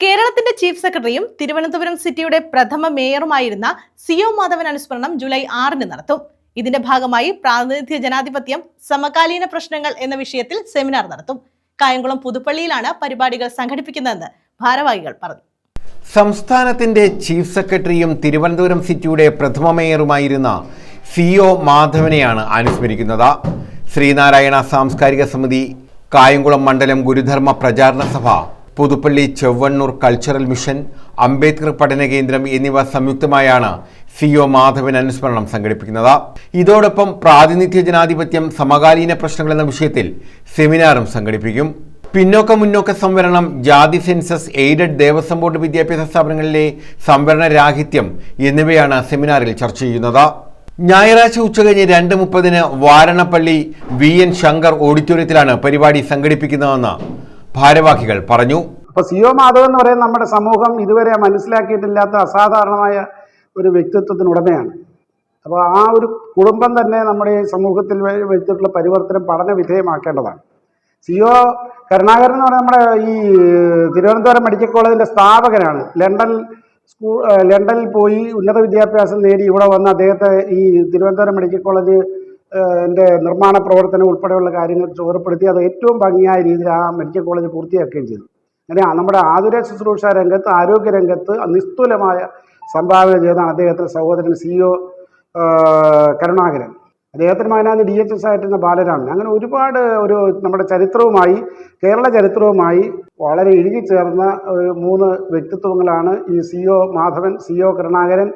കേരളത്തിന്റെ ചീഫ് സെക്രട്ടറിയും തിരുവനന്തപുരം സിറ്റിയുടെ പ്രഥമ മേയറുമായിരുന്ന സി ഒ മാധവൻ അനുസ്മരണം ജൂലൈ ആറിന് നടത്തും. ഇതിന്റെ ഭാഗമായി പ്രാതിനിധ്യ ജനാധിപത്യം സമകാലീന പ്രശ്നങ്ങൾ എന്ന വിഷയത്തിൽ സെമിനാർ നടത്തും. കായംകുളം പുതുപ്പള്ളിയിലാണ് പരിപാടികൾ സംഘടിപ്പിക്കുന്നതെന്ന് ഭാരവാഹികൾ പറഞ്ഞു. സംസ്ഥാനത്തിന്റെ ചീഫ് സെക്രട്ടറിയും തിരുവനന്തപുരം സിറ്റിയുടെ പ്രഥമ മേയറുമായിരുന്ന സി ഒ മാധവനെയാണ് അനുസ്മരിക്കുന്നത്. ശ്രീനാരായണ സാംസ്കാരിക സമിതി കായംകുളം മണ്ഡലം ഗുരുധർമ്മ പ്രചാരണ സഭ പുതുപ്പള്ളി ചെവ്വണ്ണൂർ കൾച്ചറൽ മിഷൻ അംബേദ്കർ പഠന കേന്ദ്രം എന്നിവ സംയുക്തമായാണ് സി ഒ മാധവൻ അനുസ്മരണം സംഘടിപ്പിക്കുന്നത്. ഇതോടൊപ്പം പ്രാതിനിധ്യ ജനാധിപത്യം സമകാലീന പ്രശ്നങ്ങൾ എന്ന വിഷയത്തിൽ സെമിനാറും സംഘടിപ്പിക്കും. പിന്നോക്ക മുന്നോക്ക സംവരണം ജാതി സെൻസസ് എയ്ഡഡ് ദേവസ്വം ബോർഡ് വിദ്യാഭ്യാസ സ്ഥാപനങ്ങളിലെ സംവരണ രാഹിത്യം എന്നിവയാണ് സെമിനാറിൽ ചർച്ച ചെയ്യുന്നത്. ഞായറാഴ്ച ഉച്ചകഴിഞ്ഞ് രണ്ട് മുപ്പതിന് വാരണപ്പള്ളി വി എൻ ശങ്കർ ഓഡിറ്റോറിയത്തിലാണ് പരിപാടി സംഘടിപ്പിക്കുന്നതെന്ന് ഭാരവാഹികൾ പറഞ്ഞു. അപ്പോൾ സി ഒ മാധവൻ എന്ന് പറയുന്ന നമ്മുടെ സമൂഹം ഇതുവരെ മനസ്സിലാക്കിയിട്ടില്ലാത്ത അസാധാരണമായ ഒരു വ്യക്തിത്വത്തിന് ഉടമയാണ്. അപ്പോൾ ആ ഒരു കുടുംബം തന്നെ നമ്മുടെ ഈ സമൂഹത്തിൽ വെച്ചിട്ടുള്ള പരിവർത്തനം പഠന വിധേയമാക്കേണ്ടതാണ്. സി ഒ കരുണാകരൻ എന്ന് പറയുന്നത് നമ്മുടെ ഈ തിരുവനന്തപുരം മെഡിക്കൽ കോളേജിന്റെ സ്ഥാപകനാണ്. ലണ്ടൻ സ്കൂൾ ലണ്ടനിൽ പോയി ഉന്നത വിദ്യാഭ്യാസം നേടി ഇവിടെ വന്ന് അദ്ദേഹത്തെ ഈ തിരുവനന്തപുരം മെഡിക്കൽ കോളേജ് എന്റെ നിർമ്മാണ പ്രവർത്തനം ഉൾപ്പെടെയുള്ള കാര്യങ്ങൾ ചോർപ്പെടുത്തി അത് ഏറ്റവും ഭംഗിയായ രീതിയിൽ ആ മെഡിക്കൽ കോളേജ് പൂർത്തിയാക്കുകയും ചെയ്തു. അങ്ങനെ നമ്മുടെ ആതുര ശുശ്രൂഷ രംഗത്ത് ആരോഗ്യ രംഗത്ത് നിസ്തുലമായ സംഭാവന ചെയ്താണ് അദ്ദേഹത്തിന്റെ സഹോദരൻ സി ഒ കരുണാകരൻ. അദ്ദേഹത്തിന് മകനാണ് ഡി എച്ച് എസ് ആയിട്ടിരുന്ന ബാലരാമൻ. അങ്ങനെ ഒരുപാട് ഒരു നമ്മുടെ ചരിത്രവുമായി കേരള ചരിത്രവുമായി വളരെ ഇഴുകിച്ചേർന്ന ഒരു മൂന്ന് വ്യക്തിത്വങ്ങളാണ് ഈ C O Madhavan C O Karunakaran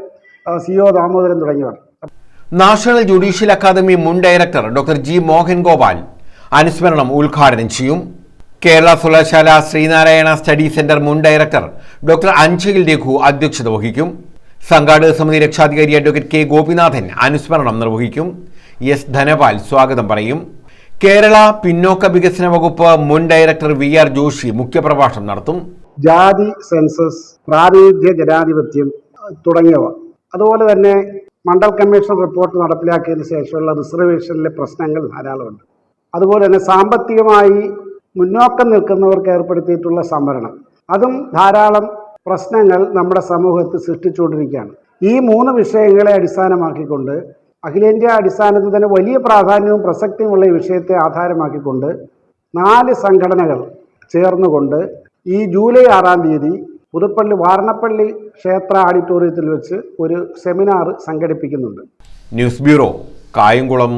C O Damodaran തുടങ്ങിയവർ. നാഷണൽ ജുഡീഷ്യൽ അക്കാദമി മുൻ director doctor G Mohan Gopal അനുസ്മരണം ഉദ്ഘാടനം ചെയ്യും. കേരള സർവകലാശാല ശ്രീനാരായണ സ്റ്റഡി സെന്റർ മുൻ ഡയറക്ടർ ഡോക്ടർ അഞ്ചയിൽ രഘു അധ്യക്ഷത വഹിക്കും. സംഘാടക സമിതി രക്ഷാധികാരി അഡ്വക്കേറ്റ് കെ ഗോപിനാഥൻ അനുസ്മരണം നിർവഹിക്കും. എസ് ധനപാൽ സ്വാഗതം പറയും. കേരള പിന്നോക്ക വികസന വകുപ്പ് മുൻ ഡയറക്ടർ വി ആർ ജോഷി മുഖ്യപ്രഭാഷണം നടത്തും. ജാതി സെൻസസ് പ്രാതിനിധ്യ ജനാധിപത്യം തുടങ്ങിയവ. അതുപോലെ തന്നെ മണ്ഡൽ കമ്മീഷൻ റിപ്പോർട്ട് നടപ്പിലാക്കിയതിന് ശേഷമുള്ള റിസർവേഷനിലെ പ്രശ്നങ്ങൾ ധാരാളമുണ്ട്. അതുപോലെ തന്നെ സാമ്പത്തികമായി മുന്നോക്കം നിൽക്കുന്നവർക്ക് ഏർപ്പെടുത്തിയിട്ടുള്ള സംവരണം. അതും ധാരാളം പ്രശ്നങ്ങൾ നമ്മുടെ സമൂഹത്തിൽ സൃഷ്ടിച്ചുകൊണ്ടിരിക്കുകയാണ്. ഈ മൂന്ന് വിഷയങ്ങളെ അടിസ്ഥാനമാക്കിക്കൊണ്ട് അഖിലേന്ത്യാ അടിസ്ഥാനത്തിൽ തന്നെ വലിയ പ്രാധാന്യവും പ്രസക്തിയുമുള്ള ഈ വിഷയത്തെ ആധാരമാക്കിക്കൊണ്ട് നാല് സംഘടനകൾ ചേർന്നുകൊണ്ട് ഈ ജൂലൈ ആറാം തീയതി പുതുപ്പള്ളി വാരണപ്പള്ളി ക്ഷേത്ര ഓഡിറ്റോറിയത്തിൽ വെച്ച് ഒരു സെമിനാർ സംഘടിപ്പിക്കുന്നുണ്ട്. News bureau Kayamkulam.